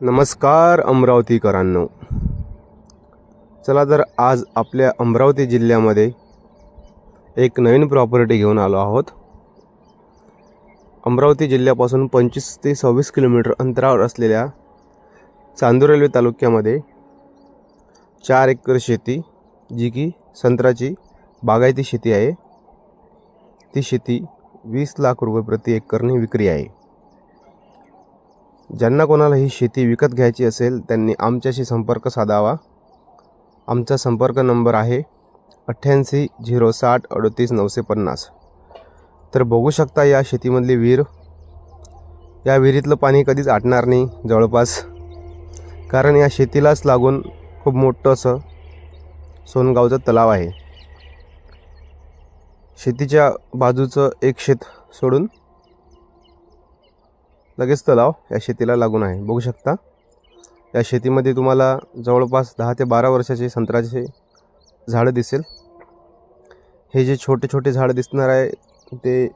नमस्कार अमरावतीकरांनो. चला तर आज आपल्या अमरावती जिल्ह्यामध्ये एक नवीन प्रॉपर्टी घेऊन आलो आहोत. अमरावती जिल्ह्यापासून पंचवीस ते सव्वीस किलोमीटर अंतरावर असलेल्या चांदूर रेल्वे तालुक्यामध्ये चार एकर शेती जी की संत्र्याची बागायती शेती आहे. ती शेती वीस लाख रुपये प्रति एकरने विक्री आहे. ज्यांना कोणाला ही शेती विकत घ्यायची असेल त्यांनी आमच्याशी संपर्क साधावा. आमचा संपर्क नंबर आहे अठ्ठ्याऐंशी झिरो साठ अडतीस नऊशे पन्नास. तर बघू शकता या शेतीमधली विहीर. या विहिरीतलं पाणी कधीच आटणार नाही जवळपास. कारण या शेतीलाच लागून खूप मोठं असं सोनगावचं तलाव आहे. शेतीच्या बाजूचं एक शेत सोडून लगेच तलाव या शेतीला लागून आहे. बघू शकता. या शेतीमध्ये तुम्हाला जवळपास दहा ते बारा वर्षाचे संत्र्याचे झाडं दिसेल. हे जे छोटे छोटे झाडं दिसणार आहे ते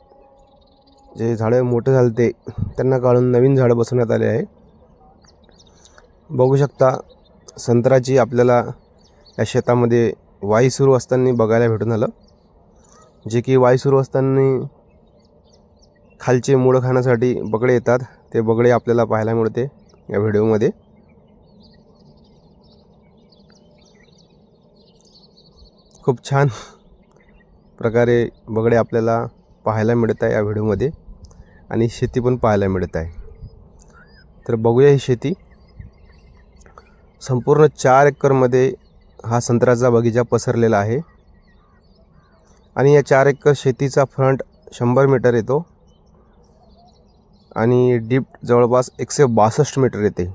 जे झाडं मोठे झाले ते त्यांना काढून नवीन झाडं बसवण्यात आले आहे. बघू शकता संत्र्याची आपल्याला या शेतामध्ये वाई सुरू असताना बघायला भेटून आलं. जे की वाई सुरू असताना खालचे मुळं खाण्यासाठी बगळे येतात. ते बगळे आपल्याला पाहायला मिळते या व्हिडिओमध्ये. खूप छान प्रकारे बगडे आपल्याला पाहायला मिळत आहे या व्हिडिओमध्ये आणि शेती पण पाहायला मिळत आहे. तर बघूया ही शेती. संपूर्ण चार एकरमध्ये हा संत्र्याचा बगीचा पसरलेला आहे. आणि या चार एकर शेतीचा फ्रंट शंभर मीटर येतो. आणि डीप जवळपास एकशे बासष्ट मीटर येते.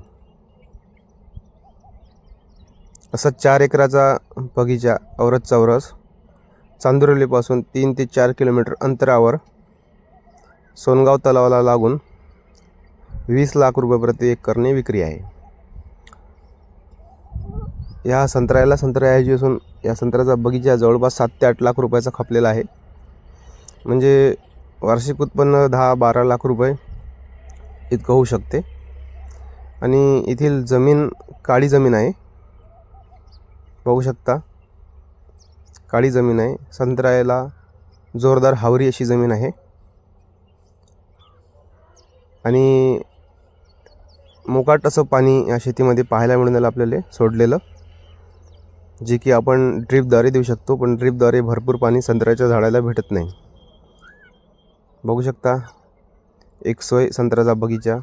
असा चार एकराचा बगीचा औरत चौरस चांदुरलीपासून तीन ते चार किलोमीटर अंतरावर सोनगाव तलावाला लागून वीस लाख रुपये प्रति एकरने विक्री आहे. या संत्र्याला संत्रा यायची असून या संत्र्याचा बगीचा जवळपास सात ते आठ लाख रुपयाचा खपलेला आहे. म्हणजे वार्षिक उत्पन्न दहा बारा लाख रुपये. इतकं होऊ शकते. आणि येथील जमीन काळी जमीन आहे. बघू शकता. काळी जमीन आहे. संत्र्याला जोरदार हावरी अशी जमीन आहे. आणि मोकाट असं पाणी या शेतीमध्ये पाहायला मिळून आलं आपल्याला सोडलेलं. जे की आपण ड्रीपद्वारे देऊ शकतो पण ड्रीपद्वारे भरपूर पाणी संत्र्याच्या झाडाला भेटत नाही. बघू शकता. एक सोय संत्र्याचा बगीचा.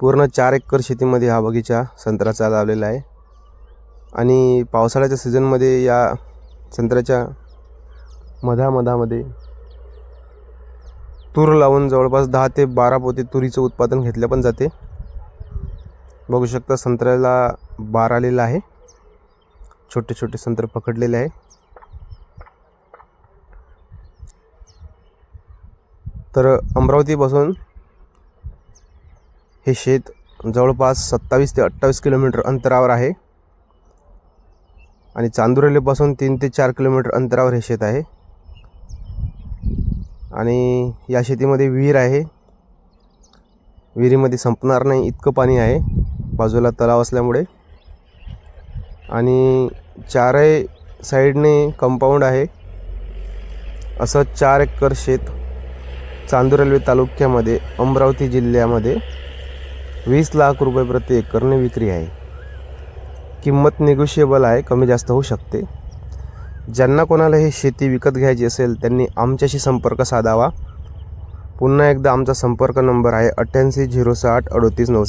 पूर्ण चार एकर शेतीमध्ये हा बगीचा संत्र्याचा लावलेला आहे. आणि पावसाळ्याच्या सीझनमध्ये या संत्र्याच्या मधामधामध्ये तूर लावून जवळपास दहा ते बारा पोते तुरीचं उत्पादन घेतलं पण जाते. बघू शकता संत्र्याला बार आलेला आहे. छोटे छोटे संत्र पकडलेले आहे. तर अमरावतीपासून हे शेत जवळपास सत्तावीस ते अठ्ठावीस किलोमीटर अंतरावर आहे. आणि चांदुरेलीपासून तीन ते चार किलोमीटर अंतरावर हे शेत आहे. आणि या शेतीमध्ये विहीर आहे. विहिरीमध्ये संपणार नाही इतकं पाणी आहे. बाजूला तलाव असल्यामुळे. आणि चारही साईडने कंपाऊंड आहे. असं चार एकर शेत चांदूर रेल्वे तालुक्यामध्ये अमरावती जिल्ह्यामध्ये वीस लाख रुपये प्रति एकरने विक्री आहे. किंमत निगोशिएबल आहे कमी जास्त होऊ शकते. ज्यांना कोणाला हे शेती विकत घ्यायची असेल त्यांनी आमच्याशी संपर्क साधावा. पुन्हा एकदा आमचा संपर्क नंबर आहे अठ्ठ्याऐंशी झिरो साठ अडतीस नऊ